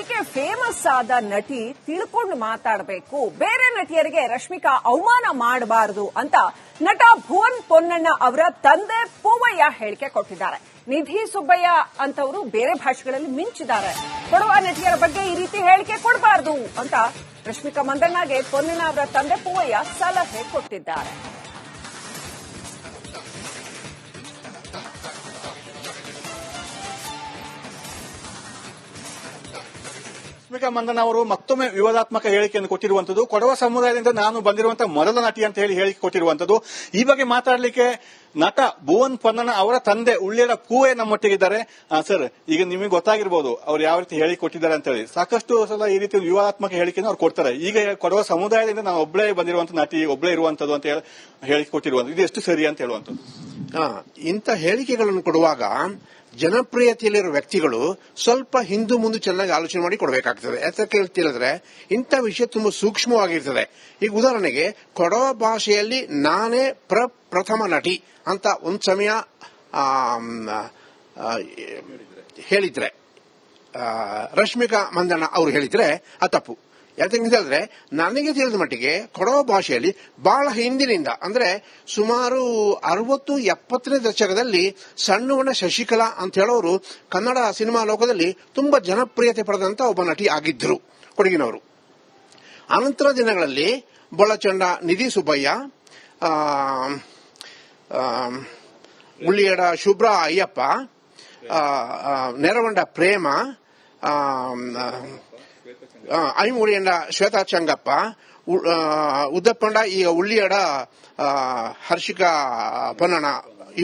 ಈಕೆ ಫೇಮಸ್ ಆದ ನಟಿ ತಿಳ್ಕೊಂಡು ಮಾತಾಡಬೇಕು. ಬೇರೆ ನಟಿಯರಿಗೆ ರಶ್ಮಿಕಾ ಅವಮಾನ ಮಾಡಬಾರದು ಅಂತ ನಟ ಭುವನ್ ಪೊನ್ನಣ್ಣ ಅವರ ತಂದೆ ಪೂವಯ್ಯ ಹೇಳಿಕೆ ಕೊಟ್ಟಿದ್ದಾರೆ. ನಿಧಿ ಸುಬ್ಬಯ್ಯ ಅಂತವರು ಬೇರೆ ಭಾಷೆಗಳಲ್ಲಿ ಮಿಂಚಿದ್ದಾರೆ. ಕೊಡುವ ನಟಿಯರ ಬಗ್ಗೆ ಈ ರೀತಿ ಹೇಳಿಕೆ ಕೊಡಬಾರದು ಅಂತ ರಶ್ಮಿಕಾ ಮಂದಣ್ಣಗೆ ಪೊನ್ನಣ್ಣ ಅವರ ತಂದೆ ಪೂವಯ್ಯ ಸಲಹೆ ಕೊಟ್ಟಿದ್ದಾರೆ. ರಶ್ಮಿಕಾ ಮಂದನ್ ಅವರು ಮತ್ತೊಮ್ಮೆ ವಿವಾದಾತ್ಮಕ ಹೇಳಿಕೆಯನ್ನು ಕೊಟ್ಟಿರುವಂತದ್ದು ಕೊಡವ ಸಮುದಾಯದಿಂದ ನಾನು ಬಂದಿರುವಂತಹ ಮೊದಲ ನಟಿ ಅಂತ ಹೇಳಿ ಹೇಳಿಕೆ ಕೊಟ್ಟಿರುವಂತದ್ದು ಈ ಬಗ್ಗೆ ಮಾತಾಡಲಿಕ್ಕೆ ನಟ ಭುವನ್ ಪೊನ್ನನ ಅವರ ತಂದೆ ಉಳ್ಳೇರ ಕೂವೆ ನಮ್ಮೊಟ್ಟಿಗಿದ್ದಾರೆ. ಸರ್ ಈಗ ನಿಮಗೆ ಗೊತ್ತಾಗಿರ್ಬೋದು ಅವ್ರು ಯಾವ ರೀತಿ ಹೇಳಿ ಕೊಟ್ಟಿದ್ದಾರೆ ಅಂತ ಹೇಳಿ. ಸಾಕಷ್ಟು ಸಲ ಈ ರೀತಿ ವಿವಾದಾತ್ಮಕ ಹೇಳಿಕೆಯನ್ನು ಅವ್ರು ಕೊಡ್ತಾರೆ. ಈಗ ಕೊಡವ ಸಮುದಾಯದಿಂದ ನಾನು ಒಬ್ಬಳೇ ಬಂದಿರುವಂತ ನಟಿ ಒಬ್ಬಳೇ ಇರುವಂತದ್ದು ಅಂತ ಹೇಳಿ ಕೊಟ್ಟಿರುವಂತದ್ದು ಇದು ಎಷ್ಟು ಸರಿ ಅಂತ ಹೇಳುವಂತದ್ದು ಆ, ಇಂಥ ಹೇಳಿಕೆಗಳನ್ನು ಕೊಡುವಾಗ ಜನಪ್ರಿಯತೆಯಲ್ಲಿರುವ ವ್ಯಕ್ತಿಗಳು ಸ್ವಲ್ಪ ಹಿಂದು ಮುಂದೆ ಚೆನ್ನಾಗಿ ಆಲೋಚನೆ ಮಾಡಿ ಕೊಡಬೇಕಾಗ್ತದೆ. ಯಾಕೆ ಹೇಳ್ತಿಲ್ಲದ್ರೆ ಇಂಥ ವಿಷಯ ತುಂಬಾ ಸೂಕ್ಷ್ಮವಾಗಿರ್ತದೆ. ಈಗ ಉದಾಹರಣೆಗೆ ಕೊಡವ ಭಾಷೆಯಲ್ಲಿ ನಾನೇ ಪ್ರ ಪ್ರಥಮ ನಟಿ ಅಂತ ಒಂದ್ ಸಮಯ ಹೇಳಿದ್ರೆ ರಶ್ಮಿಕಾ ಮಂದಣ್ಣ ಅವರು ಹೇಳಿದ್ರೆ ಆ ತಪ್ಪು. ಯಾಕಂತ ಹೇಳಿದ್ರೆ, ನನಗೆ ತಿಳಿದ ಮಟ್ಟಿಗೆ ಕೊಡವ ಭಾಷೆಯಲ್ಲಿ ಬಹಳ ಹಿಂದಿನಿಂದ, ಅಂದ್ರೆ ಸುಮಾರು ಅರವತ್ತು ಎಪ್ಪತ್ತನೇ ದಶಕದಲ್ಲಿ ಸಣ್ಣವಣ ಶಶಿಕಲಾ ಅಂತ ಹೇಳೋರು ಕನ್ನಡ ಸಿನಿಮಾ ಲೋಕದಲ್ಲಿ ತುಂಬಾ ಜನಪ್ರಿಯತೆ ಪಡೆದಂತ ಒಬ್ಬ ನಟಿ ಆಗಿದ್ದರು, ಕೊಡಗಿನವರು. ಅನಂತರ ದಿನಗಳಲ್ಲಿ ಬೊಳಚಂಡ ನಿಧಿ ಸುಬ್ಬಯ್ಯ ಮುಳ್ಳಿಯಡ ಶುಭ್ರ ಅಯ್ಯಪ್ಪ ನೆರವಂಡ ಪ್ರೇಮ ಐಮೂಡಿಯಂಡ ಶ್ವೇತಾ ಚಂಗಪ್ಪ ಉದ್ದಪ್ಪಂಡ, ಈಗ ಉಳ್ಳಿಯಡ ಹರ್ಷಿಕ ಹರ್ಷಿಕಾ ಪೊನ್ನಣ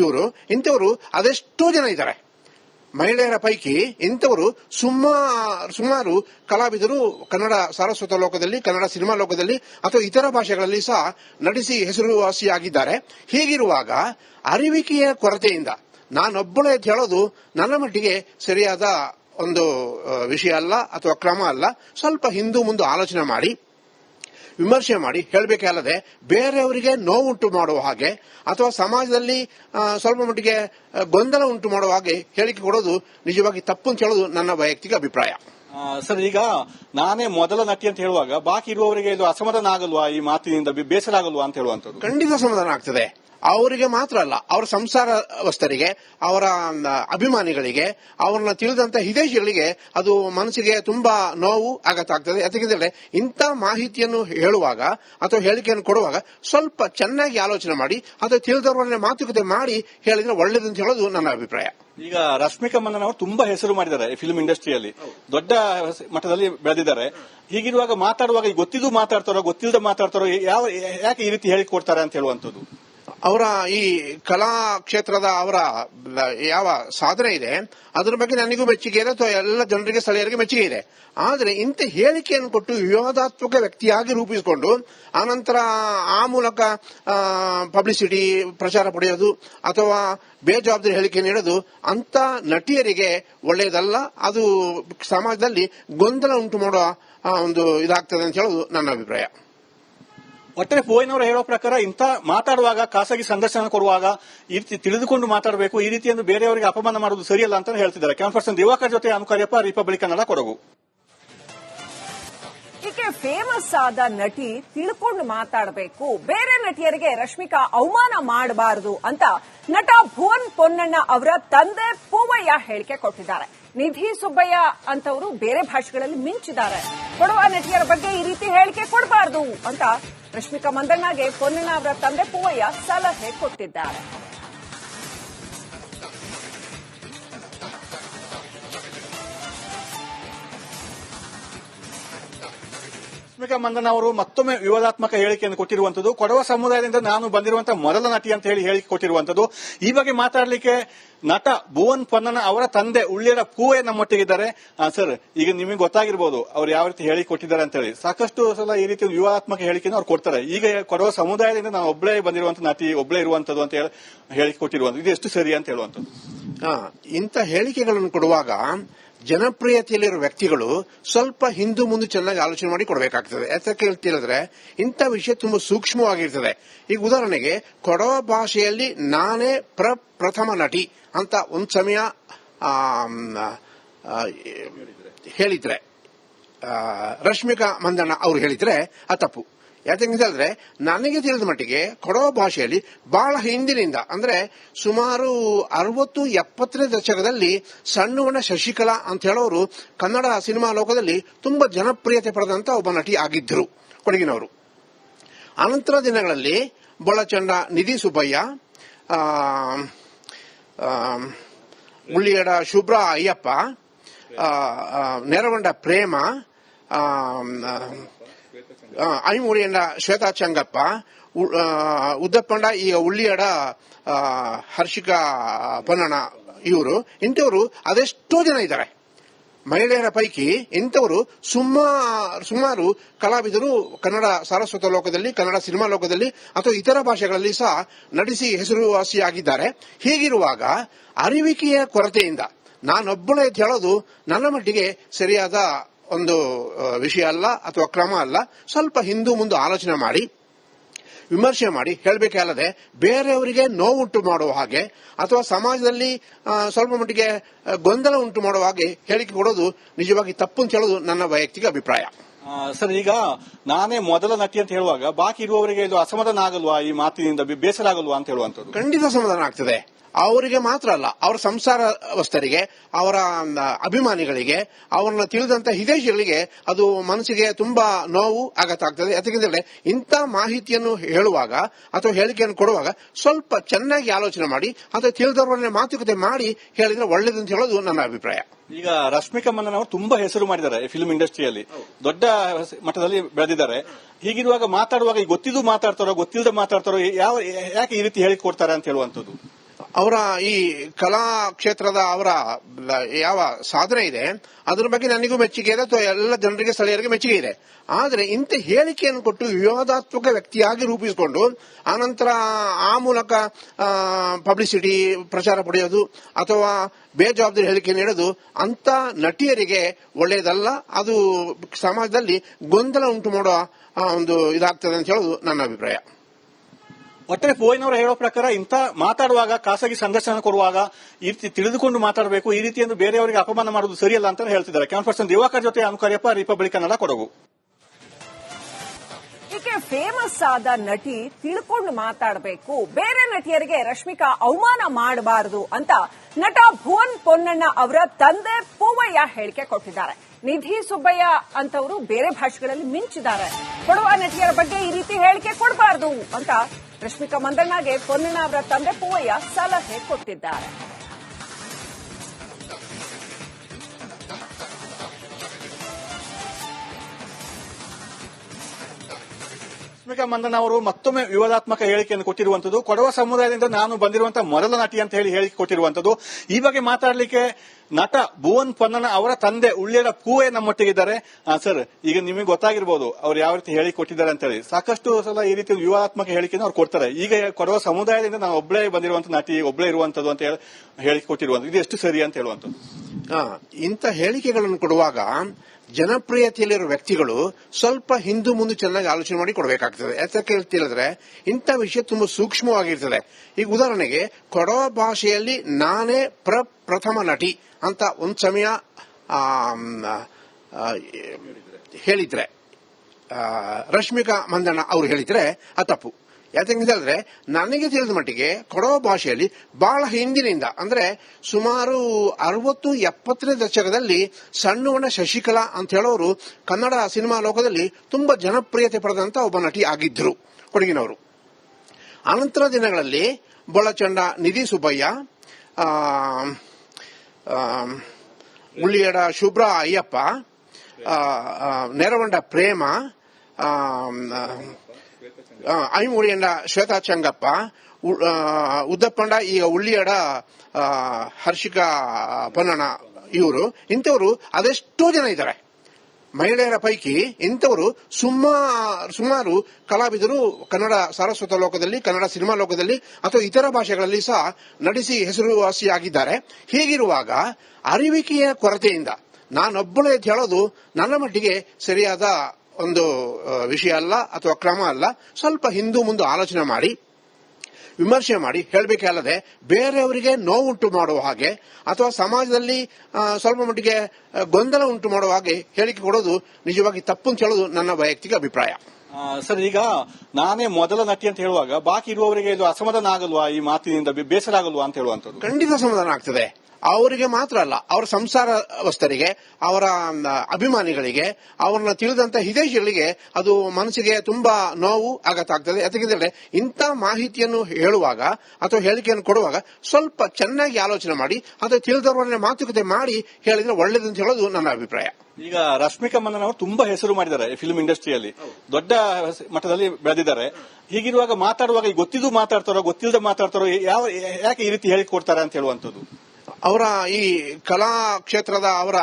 ಇವರು, ಇಂಥವರು ಅದೆಷ್ಟೋ ಜನ ಇದ್ದಾರೆ. ಮಹಿಳೆಯರ ಪೈಕಿ ಇಂಥವರು ಸುಮಾರು ಸುಮಾರು ಕಲಾವಿದರು ಕನ್ನಡ ಸಾರಸ್ವತ ಲೋಕದಲ್ಲಿ, ಕನ್ನಡ ಸಿನಿಮಾ ಲೋಕದಲ್ಲಿ ಅಥವಾ ಇತರ ಭಾಷೆಗಳಲ್ಲಿ ಸಹ ನಟಿಸಿ ಹೆಸರುವಾಸಿಯಾಗಿದ್ದಾರೆ. ಹೀಗಿರುವಾಗ ಅರಿವಿಕೆಯ ಕೊರತೆಯಿಂದ ನಾನೊಬ್ಬಳೇ ಅಂತ ಹೇಳೋದು ನನ್ನ ಮಟ್ಟಿಗೆ ಸರಿಯಾದ ಒಂದು ವಿಷಯ ಅಲ್ಲ ಅಥವಾ ಕ್ರಮ ಅಲ್ಲ. ಸ್ವಲ್ಪ ಹಿಂದೂ ಮುಂದೆ ಆಲೋಚನೆ ಮಾಡಿ, ವಿಮರ್ಶೆ ಮಾಡಿ, ಹೇಳಬೇಕೇ ಅಲ್ಲದೆ ಬೇರೆಯವರಿಗೆ ನೋವುಂಟು ಮಾಡುವ ಹಾಗೆ ಅಥವಾ ಸಮಾಜದಲ್ಲಿ ಸ್ವಲ್ಪ ಮಟ್ಟಿಗೆ ಗೊಂದಲ ಉಂಟು ಮಾಡುವ ಹಾಗೆ ಹೇಳಿಕೆ ಕೊಡೋದು ನಿಜವಾಗಿ ತಪ್ಪು ಅಂತ ಹೇಳೋದು ನನ್ನ ವೈಯಕ್ತಿಕ ಅಭಿಪ್ರಾಯ. ಸರ್, ಈಗ ನಾನೇ ಮೊದಲ ನಟಿ ಅಂತ ಹೇಳುವಾಗ ಬಾಕಿ ಇರುವವರಿಗೆ ಇದು ಅಸಮಾಧಾನ ಆಗಲ್ವಾ ಈ ಮಾತಿನಿಂದ ಬೇಸರ ಆಗಲ್ವಾ ಅಂತ ಹೇಳುವಂತದ್ದು ಖಂಡಿತ ಸಮಾಧಾನ ಆಗ್ತದೆ. ಅವರಿಗೆ ಮಾತ್ರ ಅಲ್ಲ ಅವರ ಸಂಸಾರವಸ್ತರಿಗೆ ಅವರ ಅಭಿಮಾನಿಗಳಿಗೆ ಅವರನ್ನ ತಿಳಿದಂತ ಹಿತೈಷಿಗಳಿಗೆ ಅದು ಮನಸ್ಸಿಗೆ ತುಂಬಾ ನೋವು ಆಗತ್ತಾಗ್ತದೆ ಯಾಕೆಂದ್ರೆ ಇಂಥ ಮಾಹಿತಿಯನ್ನು ಹೇಳುವಾಗ ಅಥವಾ ಹೇಳಿಕೆಯನ್ನು ಕೊಡುವಾಗ ಸ್ವಲ್ಪ ಚೆನ್ನಾಗಿ ಆಲೋಚನೆ ಮಾಡಿ ಅಥವಾ ತಿಳಿದವರನ್ನ ಮಾತುಕತೆ ಮಾಡಿ ಹೇಳಿದ್ರೆ ಒಳ್ಳೇದು ಅಂತ ಹೇಳೋದು ನನ್ನ ಅಭಿಪ್ರಾಯ. ಈಗ ರಶ್ಮಿಕಾ ಮಂದನ್ ಅವರು ತುಂಬಾ ಹೆಸರು ಮಾಡಿದ್ದಾರೆ ಫಿಲ್ಮ್ ಇಂಡಸ್ಟ್ರಿಯಲ್ಲಿ ದೊಡ್ಡ ಮಟ್ಟದಲ್ಲಿ ಬೆಳೆದಿದ್ದಾರೆ. ಹೀಗಿರುವಾಗ ಮಾತಾಡುವಾಗ ಗೊತ್ತಿದ್ದು ಮಾತಾಡ್ತಾರೋ ಗೊತ್ತಿಲ್ಲದೆ ಮಾತಾಡ್ತಾರೋ ಯಾವ ಯಾಕೆ ಈ ರೀತಿ ಹೇಳಿ ಕೊಡ್ತಾರೆ ಅಂತ ಹೇಳುವಂತದ್ದು ಅವರ ಈ ಕಲಾ ಕ್ಷೇತ್ರದ ಅವರ, ಯಾವ ಸಾಧನೆ ಇದೆ, ಅದರ ಬಗ್ಗೆ ನನಗೂ ಮೆಚ್ಚುಗೆ ಇದೆ ಅಥವಾ ಎಲ್ಲ ಜನರಿಗೆ, ಸ್ಥಳೀಯರಿಗೆ ಮೆಚ್ಚುಗೆ ಇದೆ. ಆದರೆ ಇಂಥ ಹೇಳಿಕೆಯನ್ನು ಕೊಟ್ಟು ವಿವಾದಾತ್ಮಕ ವ್ಯಕ್ತಿಯಾಗಿ ರೂಪಿಸಿಕೊಂಡು, ಆನಂತರ ಆ ಮೂಲಕ ಪಬ್ಲಿಸಿಟಿ ಪ್ರಚಾರ ಪಡೆಯೋದು ಅಥವಾ ಬೇಜವಾಬ್ದಾರಿ ಹೇಳಿಕೆ ನೀಡೋದು ಅಂತ ನಟಿಯರಿಗೆ ಒಳ್ಳೆಯದಲ್ಲ. ಅದು ಸಮಾಜದಲ್ಲಿ ಗೊಂದಲ ಉಂಟು ಮಾಡುವ ಒಂದು ಇದಾಗ್ತದೆ ಅಂತ ಹೇಳೋದು ನನ್ನ ಅಭಿಪ್ರಾಯ. ಒಟ್ಟರೆ ಪೋಯಿನವರು ಹೇಳೋ ಪ್ರಕಾರ ಇಂಥ ಮಾತಾಡುವಾಗ, ಖಾಸಗಿ ಸಂದರ್ಶನ ಕೊಡುವಾಗ ಈ ರೀತಿ ತಿಳಿದುಕೊಂಡು ಮಾತಾಡಬೇಕು, ಈ ರೀತಿಯಿಂದ ಬೇರೆಯವರಿಗೆ ಅಪಮಾನ ಮಾಡುವುದು ಸರಿಯಲ್ಲ ಅಂತ ಹೇಳ್ತಿದ್ದಾರೆ. ಕ್ಯಾಂಪ್ ಪರ್ಸನ್ ದಿವಾಕರ್ ಜೊತೆ ಅನುಕರ್ಯಪ್ಪ, ರಿಪಬ್ಲಿಕ್ ಕನ್ನಡ ಕೊಡಗು. ಈಕೆ ಫೇಮಸ್ ಆದ ನಟಿ ತಿಳ್ಕೊಂಡು ಮಾತಾಡಬೇಕು. ಬೇರೆ ನಟಿಯರಿಗೆ ರಶ್ಮಿಕಾ ಅವಮಾನ ಮಾಡಬಾರದು ಅಂತ ನಟ ಭುವನ್ ಪೊನ್ನಣ್ಣ ಅವರ ತಂದೆ ಪೂವಯ್ಯ ಹೇಳಿಕೆ ಕೊಟ್ಟಿದ್ದಾರೆ. ನಿಧಿ ಸುಬ್ಬಯ್ಯ ಅಂತವರು ಬೇರೆ ಭಾಷೆಗಳಲ್ಲಿ ಮಿಂಚಿದ್ದಾರೆ. ಕೊಡುವ ನಟಿಯರ ಬಗ್ಗೆ ಈ ರೀತಿ ಹೇಳಿಕೆ ಕೊಡಬಾರದು ಅಂತ ರಶ್ಮಿಕಾ ಮಂದಣ್ಣಗೆ ಪೊನ್ನಣ್ಣ ಅವರ ತಂದೆ ಪೂವಯ್ಯ ಸಲಹೆ ಕೊಟ್ಟಿದ್ದಾರೆ. ರಶ್ಮಿಕಾ ಮಂದನ್ ಅವರು ಮತ್ತೊಮ್ಮೆ ವಿವಾದಾತ್ಮಕ ಹೇಳಿಕೆಯನ್ನು ಕೊಟ್ಟಿರುವಂತದ್ದು ಕೊಡವ ಸಮುದಾಯದಿಂದ ನಾನು ಬಂದಿರುವಂತಹ ಮೊದಲ ನಟಿ ಅಂತ ಹೇಳಿ ಹೇಳಿಕೆ ಕೊಟ್ಟಿರುವಂತದ್ದು ಈ ಬಗ್ಗೆ ಮಾತಾಡಲಿಕ್ಕೆ ನಟ ಭುವನ್ ಪೊನ್ನನ ಅವರ ತಂದೆ ಉಳ್ಳಿಯರ ಪೂವೆ ನಮ್ಮೊಟ್ಟಿಗಿದ್ದಾರೆ ಸರ್, ಈಗ ನಿಮಗೆ ಗೊತ್ತಾಗಿರ್ಬೋದು ಅವ್ರು ಯಾವ ರೀತಿ ಹೇಳಿ ಕೊಟ್ಟಿದ್ದಾರೆ ಅಂತ ಹೇಳಿ. ಸಾಕಷ್ಟು ಸಲ ಈ ರೀತಿ ವಿವಾದಾತ್ಮಕ ಹೇಳಿಕೆಯನ್ನು ಅವ್ರು ಕೊಡ್ತಾರೆ. ಈಗ ಕೊಡವ ಸಮುದಾಯದಿಂದ ನಾನು ಒಬ್ಬಳೇ ಬಂದಿರುವಂತ ನಟಿ ಒಬ್ಬಳೇ ಇರುವಂತದ್ದು ಅಂತ ಹೇಳಿ ಕೊಟ್ಟಿರುವಂತದ್ದು ಇದು ಎಷ್ಟು ಸರಿ ಅಂತ ಹೇಳುವಂತದ್ದು ಇಂಥ ಹೇಳಿಕೆಗಳನ್ನು ಕೊಡುವಾಗ ಜನಪ್ರಿಯತೆಯಲ್ಲಿರುವ ವ್ಯಕ್ತಿಗಳು ಸ್ವಲ್ಪ ಹಿಂದೂ ಮುಂದೆ ಚೆನ್ನಾಗಿ ಆಲೋಚನೆ ಮಾಡಿ ಕೊಡಬೇಕಾಗ್ತದೆ. ಯಾಕೆ ಹೇಳಿದ್ರೆ ಇಂಥ ವಿಷಯ ತುಂಬಾ ಸೂಕ್ಷ್ಮವಾಗಿರ್ತದೆ. ಈಗ ಉದಾಹರಣೆಗೆ ಕೊಡವ ಭಾಷೆಯಲ್ಲಿ ನಾನೇ ಪ್ರ ಪ್ರಥಮ ನಟಿ ಅಂತ ಒಂದ್ ಸಮಯ ಹೇಳಿದ್ರೆ. ರಶ್ಮಿಕಾ ಮಂದಣ್ಣ ಅವ್ರು ಹೇಳಿದ್ರೆ ಆ ತಪ್ಪು. ಯಾಕೆಂತ ಹೇಳಿದ್ರೆ, ನನಗೆ ತಿಳಿದ ಮಟ್ಟಿಗೆ ಕೊಡೋ ಭಾಷೆಯಲ್ಲಿ ಬಹಳ ಹಿಂದಿನಿಂದ, ಅಂದ್ರೆ ಸುಮಾರು ಅರವತ್ತು ಎಪ್ಪತ್ತನೇ ದಶಕದಲ್ಲಿ ಸಣ್ಣವನ ಶಶಿಕಲಾ ಅಂತ ಹೇಳೋರು ಕನ್ನಡ ಸಿನಿಮಾ ಲೋಕದಲ್ಲಿ ತುಂಬಾ ಜನಪ್ರಿಯತೆ ಪಡೆದಂತ ಒಬ್ಬ ನಟಿ ಆಗಿದ್ದರು, ಕೊಡಗಿನವರು. ಅನಂತರ ದಿನಗಳಲ್ಲಿ ಬಳಚಂಡ ನಿಧಿ ಸುಬ್ಬಯ್ಯ ಉಳ್ಳಿಯಡ ಶುಭ್ರ ಅಯ್ಯಪ್ಪ ನೆರವಂಡ ಪ್ರೇಮ ಐಮೂರಿಯಂಡ ಶ್ವೇತಾ ಚಂಗಪ್ಪ ಉದ್ದಪ್ಪಂಡ ಈಗ ಉಳ್ಳಿಯಡ ಹರ್ಷಿಕ ಪೊನ್ನಣ ಇವರು, ಇಂಥವರು ಅದೆಷ್ಟೋ ಜನ ಇದ್ದಾರೆ. ಮಹಿಳೆಯರ ಪೈಕಿ ಇಂಥವರು ಸುಮಾರು ಸುಮಾರು ಕಲಾವಿದರು ಕನ್ನಡ ಸಾರಸ್ವತ ಲೋಕದಲ್ಲಿ, ಕನ್ನಡ ಸಿನಿಮಾ ಲೋಕದಲ್ಲಿ ಅಥವಾ ಇತರ ಭಾಷೆಗಳಲ್ಲಿ ಸಹ ನಟಿಸಿ ಹೆಸರುವಾಸಿಯಾಗಿದ್ದಾರೆ. ಹೀಗಿರುವಾಗ ಅರಿವಿಕೆಯ ಕೊರತೆಯಿಂದ ನಾನೊಬ್ಬಳೇ ಹೇಳೋದು ನನ್ನ ಮಟ್ಟಿಗೆ ಸರಿಯಾದ ಒಂದು ವಿಷಯ ಅಲ್ಲ ಅಥವಾ ಕ್ರಮ ಅಲ್ಲ. ಸ್ವಲ್ಪ ಹಿಂದೂ ಮುಂದೆ ಆಲೋಚನೆ ಮಾಡಿ ವಿಮರ್ಶೆ ಮಾಡಿ ಹೇಳಬೇಕೇ ಅಲ್ಲದೆ ಬೇರೆಯವರಿಗೆ ನೋವುಂಟು ಮಾಡುವ ಹಾಗೆ ಅಥವಾ ಸಮಾಜದಲ್ಲಿ ಸ್ವಲ್ಪ ಮಟ್ಟಿಗೆ ಗೊಂದಲ ಉಂಟು ಮಾಡುವ ಹಾಗೆ ಹೇಳಿಕೆ ಕೊಡೋದು ನಿಜವಾಗಿ ತಪ್ಪು ಅಂತ ಹೇಳೋದು ನನ್ನ ವೈಯಕ್ತಿಕ ಅಭಿಪ್ರಾಯ. ಸರ್ ಈಗ ನಾನೇ ಮೊದಲ ನಟಿ ಅಂತ ಹೇಳುವಾಗ ಬಾಕಿ ಇರುವವರಿಗೆ ಇದು ಅಸಮಾಧಾನ ಆಗಲ್ವಾ? ಈ ಮಾತಿನಿಂದ ಬೇಸರ ಆಗಲ್ವಾ ಅಂತ ಹೇಳುವಂತದ್ದು ಖಂಡಿತ ಸಮಾಧಾನ ಆಗ್ತದೆ. ಅವರಿಗೆ ಮಾತ್ರ ಅಲ್ಲ, ಅವರ ಸಂಸಾರಸ್ಥರಿಗೆ, ಅವರ ಅಭಿಮಾನಿಗಳಿಗೆ, ಅವರನ್ನ ತಿಳಿದಂತ ಹಿತೈಷಿಗಳಿಗೆ ಅದು ಮನಸ್ಸಿಗೆ ತುಂಬಾ ನೋವು ಆಘಾತ ಆಗ್ತದೆ ಯಾಕೆಂದ್ರೆ ಇಂಥ ಮಾಹಿತಿಯನ್ನು ಹೇಳುವಾಗ ಅಥವಾ ಹೇಳಿಕೆಯನ್ನು ಕೊಡುವಾಗ ಸ್ವಲ್ಪ ಚೆನ್ನಾಗಿ ಆಲೋಚನೆ ಮಾಡಿ ಅಥವಾ ತಿಳಿದವರನ್ನ ಮಾತುಕತೆ ಮಾಡಿ ಹೇಳಿದ್ರೆ ಅಂತ ಹೇಳೋದು ನನ್ನ ಅಭಿಪ್ರಾಯ. ಈಗ ರಶ್ಮಿಕಾ ಮನ್ನನ್ ಅವರು ತುಂಬಾ ಹೆಸರು ಮಾಡಿದ್ದಾರೆ ಫಿಲ್ಮ್ ಇಂಡಸ್ಟ್ರಿಯಲ್ಲಿ ದೊಡ್ಡ ಮಟ್ಟದಲ್ಲಿ ಬೆಳೆದಿದ್ದಾರೆ. ಹೀಗಿರುವಾಗ ಮಾತಾಡುವಾಗ ಗೊತ್ತಿದ್ದು ಮಾತಾಡ್ತಾರೋ, ಗೊತ್ತಿಲ್ಲದೆ ಮಾತಾಡ್ತಾರೋ, ಯಾವ, ಯಾಕೆ ಈ ರೀತಿ ಹೇಳಿ ಕೊಡ್ತಾರೆ ಅಂತ ಹೇಳುವಂತದ್ದು ಅವರ ಈ ಕಲಾ ಕ್ಷೇತ್ರದ ಅವರ, ಯಾವ ಸಾಧನೆ ಇದೆ, ಅದರ ಬಗ್ಗೆ ನನಗೂ ಮೆಚ್ಚುಗೆ ಇದೆ, ಅಥವಾ ಎಲ್ಲ ಜನರಿಗೆ, ಸ್ಥಳೀಯರಿಗೆ ಮೆಚ್ಚುಗೆ ಇದೆ. ಆದರೆ ಇಂಥ ಹೇಳಿಕೆಯನ್ನು ಕೊಟ್ಟು ವಿವಾದಾತ್ಮಕ ವ್ಯಕ್ತಿಯಾಗಿ ರೂಪಿಸಿಕೊಂಡು, ಆನಂತರ ಆ ಮೂಲಕ ಪಬ್ಲಿಸಿಟಿ ಪ್ರಚಾರ ಪಡೆಯೋದು, ಅಥವಾ ಬೇಜವಾಬ್ದಾರಿ ಹೇಳಿಕೆ ನೀಡೋದು ಅಂತ ನಟಿಯರಿಗೆ ಒಳ್ಳೆಯದಲ್ಲ, ಅದು ಸಮಾಜದಲ್ಲಿ ಗೊಂದಲ ಉಂಟು ಮಾಡುವ ಒಂದು ಇದಾಗ್ತದೆ ಅಂತ ಹೇಳೋದು ನನ್ನ ಅಭಿಪ್ರಾಯ. ಒಟ್ಟರೆ ಪೋಯಿನವರು ಹೇಳೋ ಪ್ರಕಾರ ಇಂಥ ಮಾತಾಡುವಾಗ, ಖಾಸಗಿ ಸಂದರ್ಶನ ಕೊಡುವಾಗ ಈ ರೀತಿ ತಿಳಿದುಕೊಂಡು ಮಾತಾಡಬೇಕು. ಈ ರೀತಿ ಎಂದು ಬೇರೆಯವರಿಗೆ ಅಪಮಾನ ಮಾಡುವುದು ಸರಿಯಲ್ಲ ಅಂತ ಹೇಳ್ತಿದ್ದಾರೆ. ಕ್ಯಾನ್ ಪರ್ಸನ್ ದಿವಾಕರ್ ಜೊತೆ ಅನುಕರ್ಯಪ್ಪ ರಿಪಬ್ಲಿಕ್ ಕನ್ನಡ ಕೊಡಗು. ಫೇಮಸ್ ಆದ ನಟಿ ತಿಳ್ಕೊಂಡು ಮಾತಾಡಬೇಕು. ಬೇರೆ ನಟಿಯರಿಗೆ ರಶ್ಮಿಕಾ ಅವಮಾನ ಮಾಡಬಾರದು ಅಂತ ನಟ ಭುವನ್ ಪೊನ್ನಣ್ಣ ಅವರ ತಂದೆ ಪೂವಯ್ಯ ಹೇಳಿಕೆ ಕೊಟ್ಟಿದ್ದಾರೆ. ನಿಧಿ ಸುಬ್ಬಯ್ಯ ಅಂತವರು ಬೇರೆ ಭಾಷೆಗಳಲ್ಲಿ ಮಿಂಚಿದ್ದಾರೆ. ಕೊಡುವ ನಟಿಯರ ಬಗ್ಗೆ ಈ ರೀತಿ ಹೇಳಿಕೆ ಕೊಡಬಾರದು ಅಂತ ರಶ್ಮಿಕಾ ಮಂದಣ್ಣಗೆ ಪೊನ್ನಣ್ಣ ಅವರ ತಂದೆ ಪೂವಯ್ಯ ಸಲಹೆ ಕೊಟ್ಟಿದ್ದಾರೆ. ರಶ್ಮಿಕಾ ಮಂದನ್ ಅವರು ಮತ್ತೊಮ್ಮೆ ವಿವಾದಾತ್ಮಕ ಹೇಳಿಕೆಯನ್ನು ಕೊಟ್ಟಿರುವಂತದ್ದು ಕೊಡವ ಸಮುದಾಯದಿಂದ ನಾನು ಬಂದಿರುವಂತಹ ಮೊದಲ ನಟಿ ಅಂತ ಹೇಳಿ ಹೇಳಿಕೆ ಕೊಟ್ಟಿರುವಂತದ್ದು ಈ ಬಗ್ಗೆ ಮಾತಾಡಲಿಕ್ಕೆ ನಟ ಭುವನ್ ಪೊನ್ನನ ಅವರ ತಂದೆ ಉಳ್ಳೇಡ ಪೂವೆ ನಮ್ಮೊಟ್ಟಿಗಿದ್ದಾರೆ. ಸರ್, ಈಗ ನಿಮಗೆ ಗೊತ್ತಾಗಿರ್ಬೋದು ಅವ್ರು ಯಾವ ರೀತಿ ಹೇಳಿ ಕೊಟ್ಟಿದ್ದಾರೆ ಅಂತ ಹೇಳಿ ಸಾಕಷ್ಟು ಸಲ ಈ ರೀತಿ ವಿವಾದಾತ್ಮಕ ಹೇಳಿಕೆಯನ್ನು ಅವ್ರು ಕೊಡ್ತಾರೆ. ಈಗ ಕೊಡವ ಸಮುದಾಯದಿಂದ ನಾನು ಒಬ್ಬಳೇ ಬಂದಿರುವಂತ ನಟಿ ಒಬ್ಬಳೇ ಇರುವಂತದ್ದು ಅಂತ ಹೇಳಿ ಹೇಳಿಕೆ ಕೊಟ್ಟಿರುವಂತದ್ದು ಇದು ಎಷ್ಟು ಸರಿ ಅಂತ ಹೇಳುವಂತ ಇಂಥ ಹೇಳಿಕೆಗಳನ್ನು ಕೊಡುವಾಗ ಜನಪ್ರಿಯತೆಯಲ್ಲಿರುವ ವ್ಯಕ್ತಿಗಳು ಸ್ವಲ್ಪ ಹಿಂದು ಮುಂದೆ ಚೆನ್ನಾಗಿ ಆಲೋಚನೆ ಮಾಡಿ ಕೊಡಬೇಕಾಗ್ತದೆ. ಯಾಕೆ ಹೇಳ್ತಿಲ್ಲದ್ರೆ ಇಂಥ ವಿಷಯ ತುಂಬಾ ಸೂಕ್ಷ್ಮವಾಗಿರ್ತದೆ. ಈಗ ಉದಾಹರಣೆಗೆ ಕೊಡವ ಭಾಷೆಯಲ್ಲಿ ನಾನೇ ಪ್ರ ಪ್ರಥಮ ನಟಿ ಅಂತ ಒಂದ್ ಸಮಯ ಹೇಳಿದ್ರೆ ರಶ್ಮಿಕಾ ಮಂದಣ್ಣ ಅವರು ಹೇಳಿದ್ರೆ ಆ ತಪ್ಪು. ಯಾಕೆಂತ ಹೇಳಿದ್ರೆ ನನಗೆ ತಿಳಿದ ಮಟ್ಟಿಗೆ ಕೊಡವ ಭಾಷೆಯಲ್ಲಿ ಬಹಳ ಹಿಂದಿನಿಂದ, ಅಂದ್ರೆ ಸುಮಾರು ಅರವತ್ತು ಎಪ್ಪತ್ತನೇ ದಶಕದಲ್ಲಿ ಸಣ್ಣವನ ಶಶಿಕಲಾ ಅಂತ ಹೇಳೋರು ಕನ್ನಡ ಸಿನಿಮಾ ಲೋಕದಲ್ಲಿ ತುಂಬಾ ಜನಪ್ರಿಯತೆ ಪಡೆದಂತ ಒಬ್ಬ ನಟಿ ಆಗಿದ್ದರು, ಕೊಡಗಿನವರು. ಅನಂತರ ದಿನಗಳಲ್ಲಿ ಬೊಳಚಂಡ ನಿಧಿ ಸುಬ್ಬಯ್ಯ ಉಳ್ಳಿಯಡ ಶುಭ್ರ ಅಯ್ಯಪ್ಪ ನೆರವಂಡ ಪ್ರೇಮ ಐಮೂರಿಯಂಡ ಶ್ವೇತಾ ಚಂಗಪ್ಪ ಉದ್ದಪ್ಪಂಡ, ಈಗ ಉಳ್ಳಿಯಡ ಹರ್ಷಿಕಾ ಪೊನ್ನಣ ಇವರು, ಇಂಥವರು ಅದೆಷ್ಟೋ ಜನ ಇದ್ದಾರೆ ಮಹಿಳೆಯರ ಪೈಕಿ ಇಂಥವರು ಸುಮ್ಮ ಸುಮಾರು ಕಲಾವಿದರು ಕನ್ನಡ ಸಾರಸ್ವತ ಲೋಕದಲ್ಲಿ, ಕನ್ನಡ ಸಿನಿಮಾ ಲೋಕದಲ್ಲಿ ಅಥವಾ ಇತರ ಭಾಷೆಗಳಲ್ಲಿ ಸಹ ನಟಿಸಿ ಹೆಸರುವಾಸಿಯಾಗಿದ್ದಾರೆ. ಹೀಗಿರುವಾಗ ಅರಿವಿಕೆಯ ಕೊರತೆಯಿಂದ ನಾನೊಬ್ಬಳೇ ಹೇಳೋದು ನನ್ನ ಮಟ್ಟಿಗೆ ಸರಿಯಾದ ಒಂದು ವಿಷಯ ಅಲ್ಲ ಅಥವಾ ಕ್ರಮ ಅಲ್ಲ. ಸ್ವಲ್ಪ ಹಿಂದೂ ಮುಂದೆ ಆಲೋಚನೆ ಮಾಡಿ ವಿಮರ್ಶೆ ಮಾಡಿ ಹೇಳಬೇಕೇ ಅಲ್ಲದೆ ಬೇರೆಯವರಿಗೆ ನೋವುಂಟು ಮಾಡುವ ಹಾಗೆ ಅಥವಾ ಸಮಾಜದಲ್ಲಿ ಸ್ವಲ್ಪ ಮಟ್ಟಿಗೆ ಗೊಂದಲ ಉಂಟು ಮಾಡುವ ಹಾಗೆ ಹೇಳಿಕೆ ಕೊಡೋದು ನಿಜವಾಗಿ ತಪ್ಪು ಅಂತ ಹೇಳೋದು ನನ್ನ ವೈಯಕ್ತಿಕ ಅಭಿಪ್ರಾಯ. ಸರ್ ಈಗ ನಾನೇ ಮೊದಲ ನಟಿ ಅಂತ ಹೇಳುವಾಗ ಬಾಕಿ ಇರುವವರಿಗೆ ಇದು ಅಸಮಾಧಾನ ಆಗಲ್ವಾ? ಈ ಮಾತಿನಿಂದ ಬೇಸರ ಆಗಲ್ವಾ ಅಂತ ಹೇಳುವಂತದ್ದು ಖಂಡಿತ ಸಮಾಧಾನ ಆಗ್ತದೆ. ಅವರಿಗೆ ಮಾತ್ರ ಅಲ್ಲ, ಅವರ ಸಂಸಾರವಸ್ತರಿಗೆ, ಅವರ ಅಭಿಮಾನಿಗಳಿಗೆ, ಅವರನ್ನ ತಿಳಿದಂತ ಹಿತೈಷಿಗಳಿಗೆ ಅದು ಮನಸ್ಸಿಗೆ ತುಂಬಾ ನೋವು ಆಘಾತ ಆಗ್ತದೆ ಯಾಕೆಂದ್ರೆ ಇಂಥ ಮಾಹಿತಿಯನ್ನು ಹೇಳುವಾಗ ಅಥವಾ ಹೇಳಿಕೆಯನ್ನು ಕೊಡುವಾಗ ಸ್ವಲ್ಪ ಚೆನ್ನಾಗಿ ಆಲೋಚನೆ ಮಾಡಿ, ಅಥವಾ ತಿಳಿದವರನ್ನ ಮಾತುಕತೆ ಮಾಡಿ ಹೇಳಿದ್ರೆ ಅಂತ ಹೇಳೋದು ನನ್ನ ಅಭಿಪ್ರಾಯ. ಈಗ ರಶ್ಮಿಕಾ ಮಂದನ್ ಅವರು ತುಂಬಾ ಹೆಸರು ಮಾಡಿದ್ದಾರೆ ಫಿಲ್ಮ್ ಇಂಡಸ್ಟ್ರಿಯಲ್ಲಿ ದೊಡ್ಡ ಮಟ್ಟದಲ್ಲಿ ಬೆಳೆದಿದ್ದಾರೆ. ಹೀಗಿರುವಾಗ ಮಾತಾಡುವಾಗ ಗೊತ್ತಿದ್ದು ಮಾತಾಡ್ತಾರೋ, ಗೊತ್ತಿಲ್ಲದೆ ಮಾತಾಡ್ತಾರೋ, ಯಾವ, ಯಾಕೆ ಈ ರೀತಿ ಹೇಳಿಕೊಡ್ತಾರೆ ಅಂತ ಹೇಳುವಂತದ್ದು ಅವರ ಈ ಕಲಾ ಕ್ಷೇತ್ರದ ಅವರ,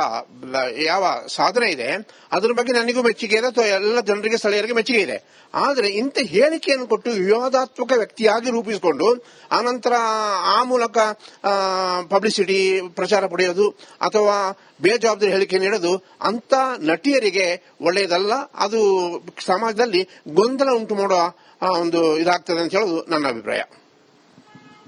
ಯಾವ ಸಾಧನೆ ಇದೆ, ಅದರ ಬಗ್ಗೆ ನನಗೂ ಮೆಚ್ಚುಗೆ ಇದೆ ಅಥವಾ ಎಲ್ಲ ಜನರಿಗೆ, ಸ್ಥಳೀಯರಿಗೆ ಮೆಚ್ಚುಗೆ ಇದೆ. ಆದರೆ ಇಂಥ ಹೇಳಿಕೆಯನ್ನು ಕೊಟ್ಟು ವಿವಾದಾತ್ಮಕ ವ್ಯಕ್ತಿಯಾಗಿ ರೂಪಿಸಿಕೊಂಡು, ಆನಂತರ ಆ ಮೂಲಕ ಪಬ್ಲಿಸಿಟಿ ಪ್ರಚಾರ ಪಡೆಯೋದು ಅಥವಾ ಬೇಜವಾಬ್ದಾರಿ ಹೇಳಿಕೆ ನೀಡೋದು ಅಂತ ನಟಿಯರಿಗೆ ಒಳ್ಳೆಯದಲ್ಲ. ಅದು ಸಮಾಜದಲ್ಲಿ ಗೊಂದಲ ಉಂಟು ಮಾಡುವ ಒಂದು ಇದಾಗ್ತದೆ ಅಂತ ಹೇಳೋದು ನನ್ನ ಅಭಿಪ್ರಾಯ.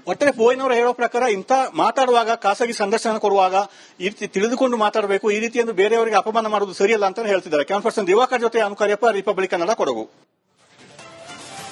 ಒಟ್ಟಾರೆ ಪೋಯಿನವರು ಹೇಳೋ ಪ್ರಕಾರ ಇಂಥ ಮಾತಾಡುವಾಗ, ಖಾಸಗಿ ಸಂದರ್ಶನ ಕೊಡುವಾಗ ಈ ರೀತಿ ತಿಳಿದುಕೊಂಡು ಮಾತಾಡಬೇಕು, ಈ ರೀತಿಯನ್ನು ಬೇರೆಯವರಿಗೆ ಅಪಮಾನ ಮಾಡುವುದು ಸರಿಯಲ್ಲ ಅಂತ ಹೇಳ್ತಿದ್ದಾರೆ. ಕ್ಯಾನ್ ದಿವಾಕರ್ ಜೊತೆ ಅನುಕಾರ್ಯಪ್ಪ, ರಿಪಬ್ಲಿಕ್ ಕನ್ನಡ ಕೊಡಗು.